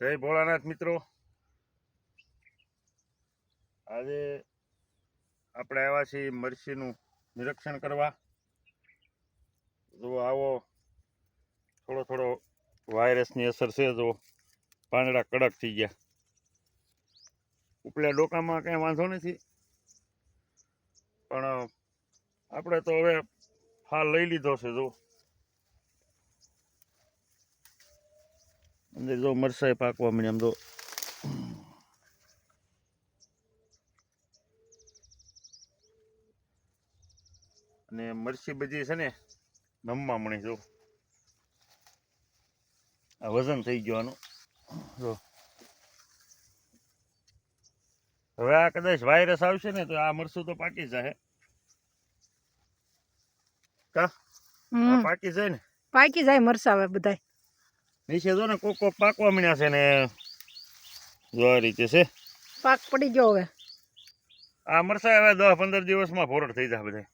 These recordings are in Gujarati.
જય ભોળાનાથ મિત્રો. આજે આપણે આવ્યા છીએ મરસીનું નિરીક્ષણ કરવા. જો આવો થોડો થોડો વાયરસની અસર છે જો પાંદડા કડક થઈ ગયા. ઉપલા ડોકામાં કંઈ વાંધો નથી. પણ આપણે તો હવે ફાલ લઈ લીધો છે જો અંદર જો મરસાઈ પાકવા મળ્યા આમ તો. અને મરસી બધી છે ને નમવા મણી જો. આ વજન થઈ ગયો આનું જો. હવે આ કદાચ વાયરસ આવશે ને તો આ મરસું તો પાકી જાય કા? પાકી જાય ને? પાકી જાય મરસા હવે બધાય. નીચે જો ને કોક કોક પાકવા મળ્યા છે ને જો આ રીતે છે. પાક પડી ગયો હવે. આ મરસા હવે દસ પંદર દિવસમાં ફોરડ થઈ જાય બધા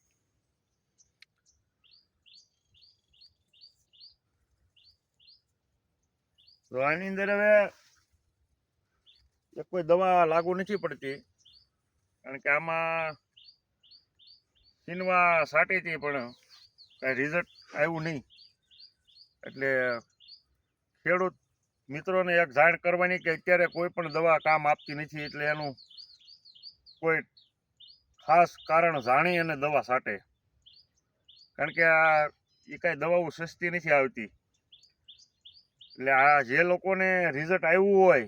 તો આની અંદર હવે એક કોઈ દવા લાગુ નથી પડતી. કારણ કે આમાં સીનવા સાટી હતી પણ કાંઈ રિઝલ્ટ આવ્યું નહીં. એટલે ખેડૂત મિત્રોને એક જાણ કરવાની કે અત્યારે કોઈ પણ દવા કામ આપતી નથી એટલે એનું કોઈ ખાસ કારણ જાણી અને દવા સાટે. કારણ કે આ એ કાંઈ દવાઓ સસ્તી નથી આવતી. એટલે આ જે લોકોને રિઝલ્ટ આવ્યું હોય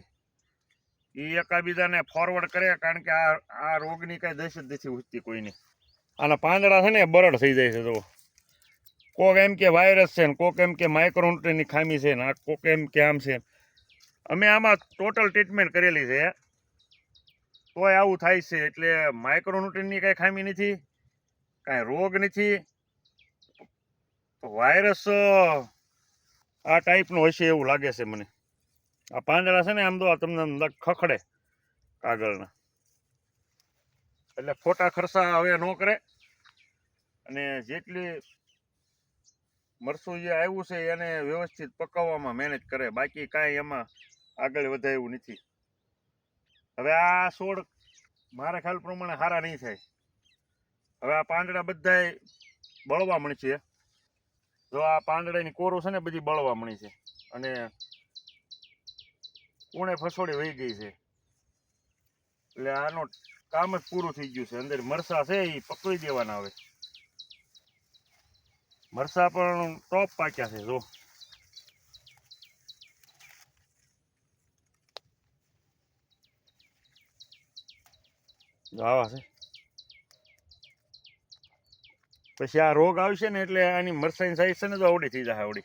એ એકાબીજાને ફોરવર્ડ કરે કારણ કે આ આ રોગની કાંઈ દહેશત નથી ઉઠતી કોઈની. આના પાંદડા છે ને બરડ થઈ જાય છે જો કોક એમ કે વાયરસ છે ને, કોક એમ કે માઇક્રોન્યુટ્રીની ખામી છે ને, આ કોક એમ કે આમ છે. અમે આમાં ટોટલ ટ્રીટમેન્ટ કરેલી છે. તોય આવું થાય છે, એટલે માઇક્રોન્યુટ્રીનની કાંઈ ખામી નથી, કાંઈ રોગ નથી. વાયરસ આ ટાઈપનો હશે એવું લાગે છે મને. આ પાંદડા છે ને, આમ તો તમને ખખડે કાગળના. એટલે ખોટા ખર્ચા હવે ન કરે. અને જેટલી મરસું જે આવ્યું છે એને વ્યવસ્થિત પકાવવામાં મહેનત કરે. બાકી કાંઈ એમાં આગળ વધાય નથી. હવે આ છોડ મારા ખ્યાલ પ્રમાણે સારા નહીં થાય. હવે આ પાંદડા બધાય બળવા મળશે. જો આ પાંદડાની કોરો છે ને બધી બળવા મળી છે. અને કુણે ફસોડી વહી ગઈ છે. એટલે આનો કામ જ પૂરું થઈ ગયું છે. અંદર મરસા છે એ પકડી દેવાના હવે. મરસા પણ ટોપ પાક્યા છે, જો. આવા છે. પછી આ રોગ આવશે ને એટલે આની મરસાની સાઈઝ છે ને તો આવડી થઈ જાય, આવડી.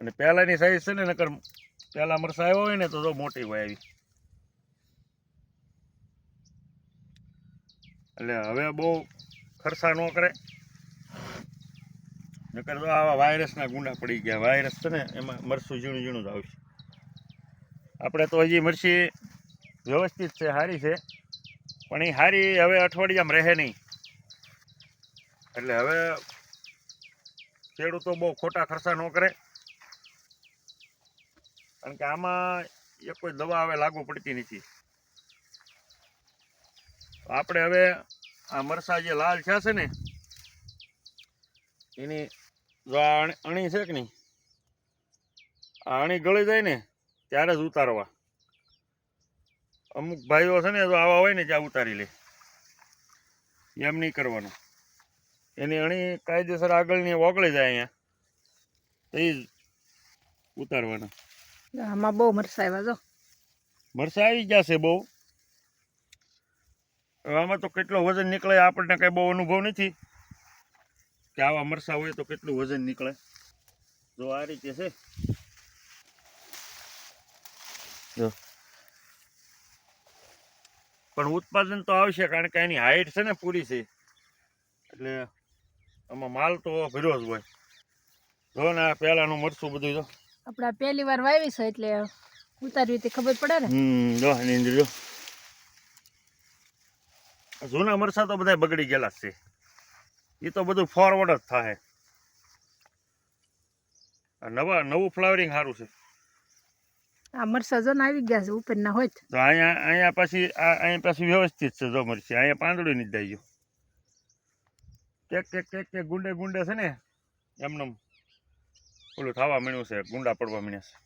અને પહેલાની સાઈઝ છે ને, નકર પહેલાં મરસા આવ્યો હોય ને તો મોટી હોય આવી. એટલે હવે બહુ ખર્ચા ન કરે. નકર તો આવા વાયરસના ગુંડા પડી ગયા. વાયરસ છે ને, એમાં મરસું ઝીણું ઝીણું જ આવશે આપણે તો હજી મરસી વ્યવસ્થિત છે, સારી છે. પણ એ સારી હવે અઠવાડિયામાં રહે નહીં. એટલે હવે ખેડૂતો બહુ ખોટા ખર્ચા ન કરે. કારણ કે આમાં એ કોઈ દવા હવે લાગુ પડતી નથી. આપણે હવે આ મરસા જે લાલ થયા છે ને એની જો આ અણી- છે કે નહીં આ અણી ગળી જાય ને ત્યારે જ ઉતારવા. અમુક ભાઈઓ છે ને જો આવા હોય ને ત્યાં ઉતારી લે. એમ નહીં કરવાનું. એની અણી કાયદેસર આગળની ઓગળી જાય અહીંયા. તો એ જ ઉતારવાના. આમાં બહુ મરસા આવ્યા જો. મરસા આવી જશે બહુ. હવે આમાં તો કેટલો વજન નીકળે આપણને કઈ બહુ અનુભવ નથી. કે આવા મરસા હોય તો કેટલું વજન નીકળે. જો આ રીતે છે. જો. પણ ઉત્પાદન તો આવશે કારણ કે એની હાઈટ છે ને પૂરી છે. એટલે આમાં માલ તો ભર્યો જ હોય. જો ને આ પહેલાનું મરસું બધું જો. આપણે પહેલી વાર વાવી છે એટલે ઉતારવી તે ખબર પડે ને? હમ જો નીંદ્રી જો. જૂના મરસા તો બધા બગડી ગયેલા છે. એ તો બધું ફોરવર્ડ જ થાય આ નવા નવું ફ્લાવરિંગ સારું છે. આ મરસા જો આવી ગયા છે ઉપરના હોય તો અહીંયા અહીંયા પછી આ અહીંયા પાછી વ્યવસ્થિત છે જો મરચી. અહીંયા પાંદડું નહીં દઈ ગયું. કેક કેક કેક કેક ગુંડે ગુંડે છે ને એમને ઓલું થવા મળ્યું છે ગુંડા પડવા મળ્યા છે.